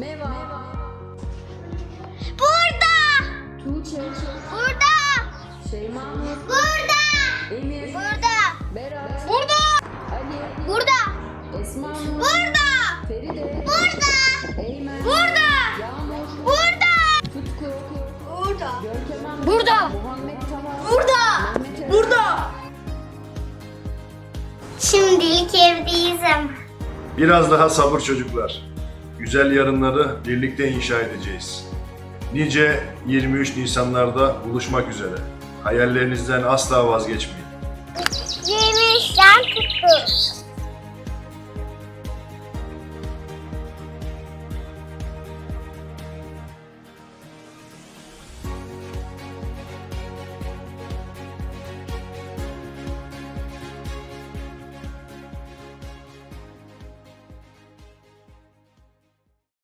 Meva. Burada. Tuğçe. Burada. Şeyma. Burada. Emir. Burada. Berat. Burada. Ali. Burada. Esma. Burada. Feride. Burada. Eymen. Burada. Yağmur. Burada. Tutku. Burada. Görkem Hanım. Burada. Muhammed Tavar. Burada. Mehmet. Burada. Şimdilik evdeyiz ama. Biraz daha sabır çocuklar güzel yarınları birlikte inşa edeceğiz. Nice 23 Nisanlarda buluşmak üzere. Hayallerinizden asla vazgeçmeyin. 23 Nisan kutlu